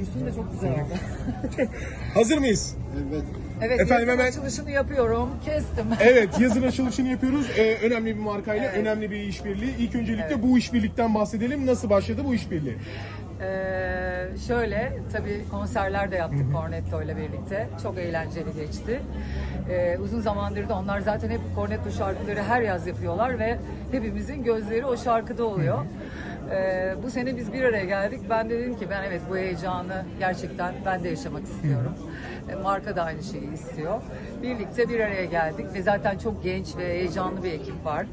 Üstün de çok güzel oldu. Hazır mıyız? Evet. Evet, Efendim, yazın hemen- açılışını yapıyorum. Kestim. Evet, yazın açılışını yapıyoruz. Ee, önemli bir markayla, Evet. önemli bir işbirliği. İlk öncelikle Evet. bu işbirlikten bahsedelim. Nasıl başladı bu işbirliği? Ee, şöyle, tabii konserler de yaptık Cornetto ile birlikte. Çok eğlenceli geçti. Ee, uzun zamandır da onlar zaten hep Cornetto şarkıları her yaz yapıyorlar ve hepimizin gözleri o şarkıda oluyor. Ee, bu sene biz bir araya geldik. Ben de dedim ki ben evet bu heyecanı gerçekten ben de yaşamak istiyorum. Ee, marka da aynı şeyi istiyor. Birlikte bir araya geldik ve zaten çok genç ve heyecanlı bir ekip var.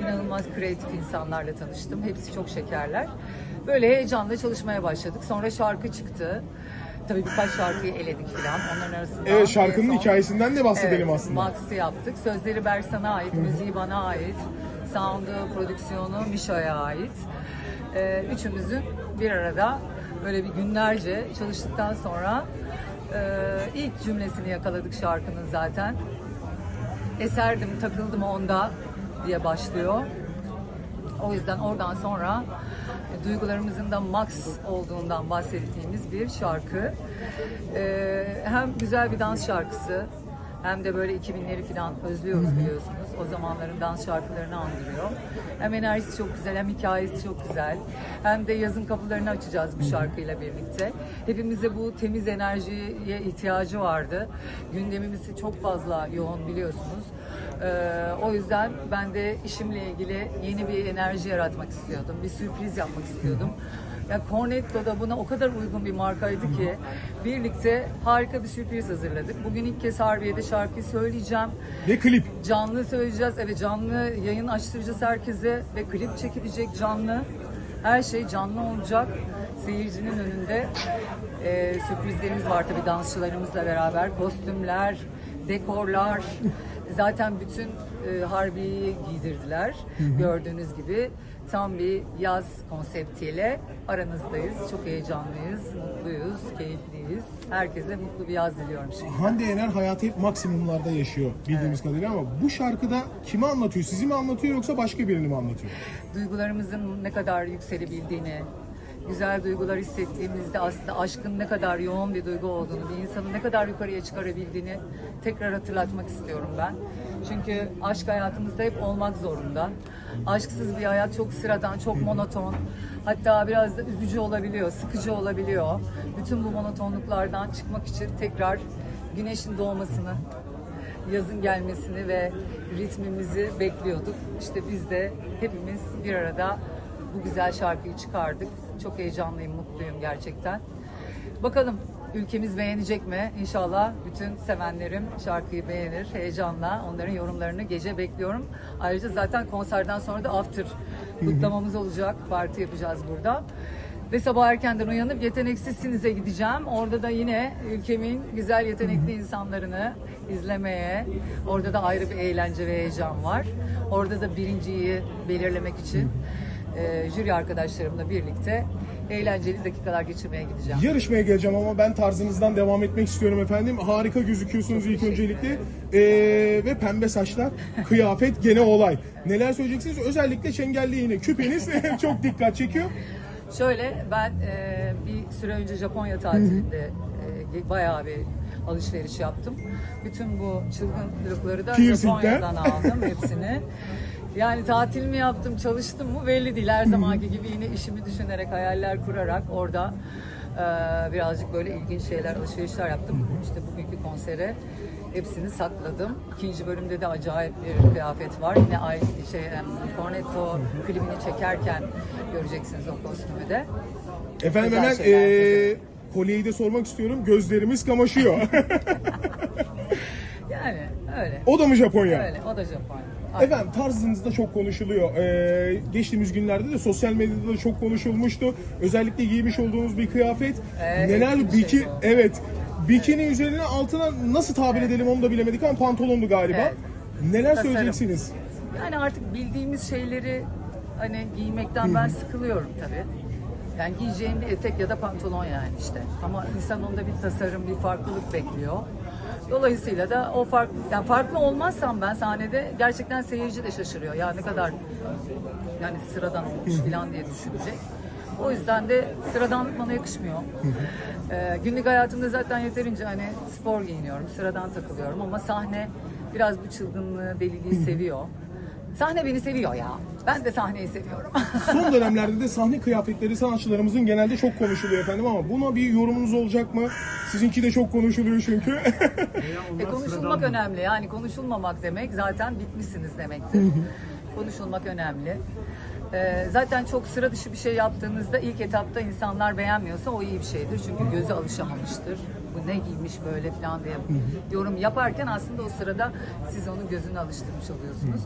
İnanılmaz kreatif insanlarla tanıştım. Hepsi çok şekerler. Böyle heyecanla çalışmaya başladık. Sonra şarkı çıktı. Tabii birkaç şarkıyı eledik falan. Onların arasında Evet, şarkının son- hikayesinden de bahsedelim Evet, aslında. Max'i yaptık. Sözleri Bersan'a ait, müziği bana ait. Sound'u, prodüksiyonu Mişa'ya ait. Ee, üçümüzün bir arada böyle bir günlerce çalıştıktan sonra e, ilk cümlesini yakaladık şarkının zaten. Eserdim, takıldım onda diye başlıyor. O yüzden oradan sonra e, duygularımızın da max olduğundan bahsettiğimiz bir şarkı. Ee, hem güzel bir dans şarkısı hem de böyle 2000'leri falan özlüyoruz biliyorsunuz. O zamanların dans şarkılarını andırıyor. Hem enerjisi çok güzel hem hikayesi çok güzel. Hem de yazın kapılarını açacağız bu şarkıyla birlikte. Hepimize bu temiz enerjiye ihtiyacı vardı. Gündemimiz çok fazla yoğun biliyorsunuz. Ee, o yüzden ben de işimle ilgili yeni bir enerji yaratmak istiyordum. Bir sürpriz yapmak istiyordum. Ya Cornetto da buna o kadar uygun bir markaydı ki birlikte harika bir sürpriz hazırladık. Bugün ilk kez Harbiye'de şarkıyı söyleyeceğim. Ve klip. Canlı söyleyeceğiz. Evet canlı yayın açtıracağız herkese ve klip çekilecek canlı. Her şey canlı olacak. Seyircinin önünde Ee, sürprizlerimiz var tabii dansçılarımızla beraber. Kostümler, dekorlar. Zaten bütün e, Harbiye'yi giydirdiler. Gördüğünüz gibi tam bir yaz konseptiyle aranızdayız. Çok heyecanlıyız, mutluyuz, keyifliyiz. Herkese mutlu bir yaz diliyorum şimdi. Hande Yener hayatı hep maksimumlarda yaşıyor bildiğimiz kadarıyla ama bu şarkıda kimi anlatıyor? Sizi mi anlatıyor yoksa başka birini mi anlatıyor? duygularımızın ne kadar yükselebildiğini, güzel duygular hissettiğimizde aslında aşkın ne kadar yoğun bir duygu olduğunu, bir insanı ne kadar yukarıya çıkarabildiğini tekrar hatırlatmak istiyorum ben. Çünkü aşk hayatımızda hep olmak zorunda. Aşksız bir hayat çok sıradan, çok monoton. Hatta biraz da üzücü olabiliyor, sıkıcı olabiliyor. Bütün bu monotonluklardan çıkmak için tekrar güneşin doğmasını, yazın gelmesini ve ritmimizi bekliyorduk. İşte biz de hepimiz bir arada bu güzel şarkıyı çıkardık. Çok heyecanlıyım, mutluyum gerçekten. Bakalım ülkemiz beğenecek mi? İnşallah bütün sevenlerim şarkıyı beğenir. Heyecanla onların yorumlarını gece bekliyorum. Ayrıca zaten konserden sonra da after kutlamamız olacak. Parti yapacağız burada. Ve sabah erkenden uyanıp yeteneksizsinize gideceğim. Orada da yine ülkemin güzel yetenekli insanlarını izlemeye. Orada da ayrı bir eğlence ve heyecan var. Orada da birinciyi belirlemek için e, jüri arkadaşlarımla birlikte eğlenceli dakikalar geçirmeye gideceğim. Yarışmaya geleceğim ama ben tarzınızdan devam etmek istiyorum efendim. Harika gözüküyorsunuz ilk öncelikle. Ee, ve pembe saçlar, kıyafet gene olay. Neler söyleyeceksiniz? Özellikle çengelli yine küpeniz çok dikkat çekiyor. Şöyle ben e, bir süre önce Japonya tatilinde e, bayağı bir alışveriş yaptım. Bütün bu çılgınlıkları da. Japonya'dan aldım hepsini. Yani tatil mi yaptım, çalıştım mı belli değil. Her zamanki gibi yine işimi düşünerek, hayaller kurarak orada e, birazcık böyle ilginç şeyler, alışverişler yaptım. İşte bugünkü konsere hepsini sakladım. İkinci bölümde de acayip bir kıyafet var. Yine ay şey Cornetto klibini çekerken göreceksiniz o kostümü de. Efendim Güzel hemen şeyler ee, kolyeyi de sormak istiyorum. Gözlerimiz kamaşıyor. Yani öyle. o da mı Japonya? Öyle. O da Japonya. Aynen. Efendim tarzınızda çok konuşuluyor. Ee, geçtiğimiz günlerde de sosyal medyada da çok konuşulmuştu. Özellikle giymiş olduğunuz bir kıyafet. Evet, Neler biki şey evet. Bikini üzerine altına nasıl tabir edelim onu da bilemedik ama pantolondu galiba. Evet. Neler Tasarım. söyleyeceksiniz? Yani artık bildiğimiz şeyleri hani giymekten ben sıkılıyorum tabii. Yani giyeceğim bir etek ya da pantolon yani işte. Ama insan onda bir tasarım, bir farklılık bekliyor. Dolayısıyla da o farklı, yani farklı olmazsam ben sahnede gerçekten seyirci de şaşırıyor. Ya ne kadar yani sıradan olmuş falan diye düşünecek. O yüzden de sıradanlık bana yakışmıyor. Ee, günlük hayatımda zaten yeterince hani spor giyiniyorum, sıradan takılıyorum ama sahne biraz bu çılgınlığı, deliliği seviyor. Sahne beni seviyor ya. Ben de sahneyi seviyorum. Son dönemlerde de sahne kıyafetleri sanatçılarımızın genelde çok konuşuluyor efendim ama buna bir yorumunuz olacak mı? Sizinki de çok konuşuluyor çünkü. E, konuşulmak önemli. Yani konuşulmamak demek zaten bitmişsiniz demektir. konuşulmak önemli. E, zaten çok sıra dışı bir şey yaptığınızda ilk etapta insanlar beğenmiyorsa o iyi bir şeydir. Çünkü gözü alışamamıştır. Bu ne giymiş böyle falan diye yorum yaparken aslında o sırada siz onun gözünü alıştırmış oluyorsunuz.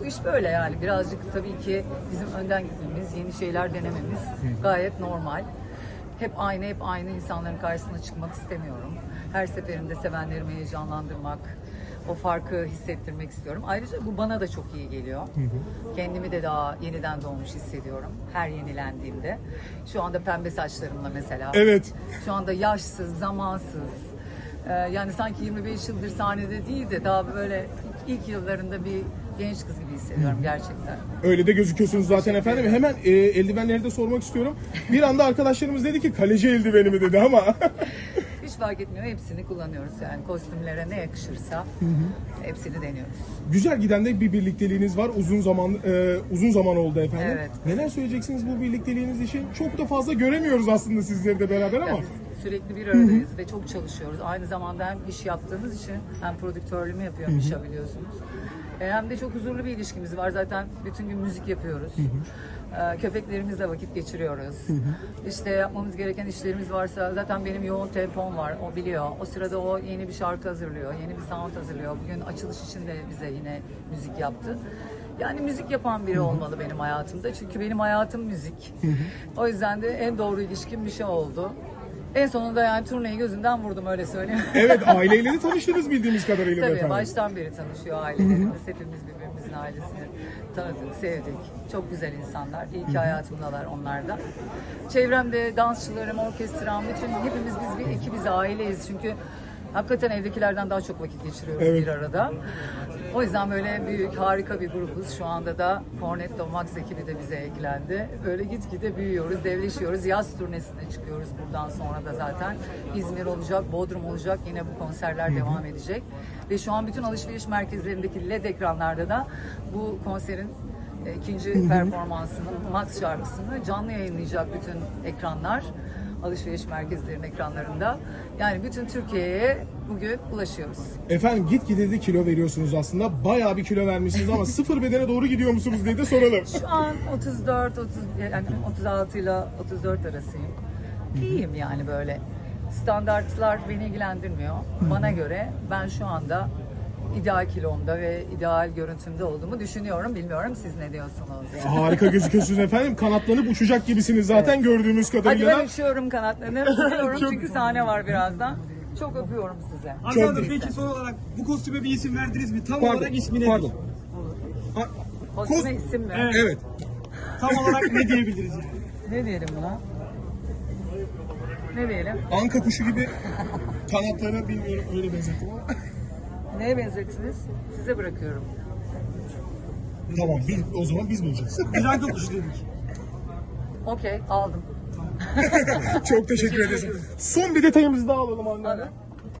Bu iş böyle yani. Birazcık tabii ki bizim önden gitmemiz, yeni şeyler denememiz gayet normal. Hep aynı, hep aynı insanların karşısına çıkmak istemiyorum. Her seferinde sevenlerimi heyecanlandırmak, o farkı hissettirmek istiyorum. Ayrıca bu bana da çok iyi geliyor. Kendimi de daha yeniden doğmuş hissediyorum her yenilendiğimde. Şu anda pembe saçlarımla mesela. Evet. Şu anda yaşsız, zamansız. Ee, yani sanki 25 yıldır sahnede değil de daha böyle ilk yıllarında bir genç kız gibi hissediyorum gerçekten. Öyle de gözüküyorsunuz zaten efendim. Hemen e, eldivenleri de sormak istiyorum. Bir anda arkadaşlarımız dedi ki kaleci eldiveni mi dedi ama. Fark etmiyor. Hepsini kullanıyoruz yani kostümlere ne yakışırsa hepsini deniyoruz. Güzel giden de bir birlikteliğiniz var. Uzun zaman e, uzun zaman oldu efendim. Evet. Neler söyleyeceksiniz bu birlikteliğiniz için? Çok da fazla göremiyoruz aslında sizleri de beraber ama. Biz sürekli bir aradayız ve çok çalışıyoruz. Aynı zamanda hem iş yaptığımız için hem prodüktörlüğümü yapıyorum iş biliyorsunuz. E, Hem de çok huzurlu bir ilişkimiz var. Zaten bütün gün müzik yapıyoruz. E, Köpeklerimizle vakit geçiriyoruz. İşte yapmamız gereken işlerimiz varsa zaten benim yoğun tempom var. O biliyor. O sırada o yeni bir şarkı hazırlıyor. Yeni bir sound hazırlıyor. Bugün açılış için de bize yine müzik yaptı. Yani müzik yapan biri olmalı benim hayatımda. Çünkü benim hayatım müzik. O yüzden de en doğru ilişkim bir şey oldu. En sonunda yani turneyi gözünden vurdum öyle söyleyeyim. Evet aileyle de tanıştınız bildiğimiz kadarıyla Tabii efendim. baştan beri tanışıyor ailelerimiz. Hepimiz birbirimizin ailesini tanıdık, sevdik. Çok güzel insanlar. İyi ki hayatımdalar onlar da. Çevremde dansçılarım, orkestram, bütün hepimiz biz bir ekibiz, aileyiz. Çünkü hakikaten evdekilerden daha çok vakit geçiriyoruz Evet. bir arada. O yüzden böyle büyük, harika bir grubuz. Şu anda da Cornetto Max ekibi de bize eklendi. Böyle gitgide büyüyoruz, devleşiyoruz. Yaz turnesine çıkıyoruz buradan sonra da zaten. İzmir olacak, Bodrum olacak. Yine bu konserler devam edecek. Ve şu an bütün alışveriş merkezlerindeki LED ekranlarda da bu konserin e, ikinci performansının Max şarkısını canlı yayınlayacak bütün ekranlar alışveriş merkezlerinin ekranlarında. Yani bütün Türkiye'ye bugün ulaşıyoruz. Efendim gitgide de kilo veriyorsunuz aslında. Bayağı bir kilo vermişsiniz ama sıfır bedene doğru gidiyor musunuz diye de soralım. Şu an 34, 30, yani 36 ile 34 arasıyım. İyiyim yani böyle. Standartlar beni ilgilendirmiyor. Bana göre ben şu anda ideal kilomda ve ideal görüntümde olduğumu düşünüyorum. Bilmiyorum siz ne diyorsunuz? Harika gözüküyorsunuz efendim. Kanatlanıp uçacak gibisiniz zaten gördüğümüz Hadi kadarıyla. ben uçuyorum kanatlarını. Çok- çünkü sahne var birazdan. Çok öpüyorum size. Hanım güzel. peki son olarak bu kostüme bir isim verdiniz mi? Tam Pardon, olarak ismi nedir? pardon. Kostüme isim mi? Evet. Evet. Tam olarak ne diyebiliriz? Ne diyelim buna? Ne diyelim? Anka kuşu gibi kanatları bilmiyorum öyle benzettim ama. Neye benzettiniz? Size bırakıyorum. tamam biz, o zaman biz bulacağız. Anka kuşu dedik. Okey aldım. Çok teşekkür ederiz. Son bir detayımızı daha alalım anne. Alın.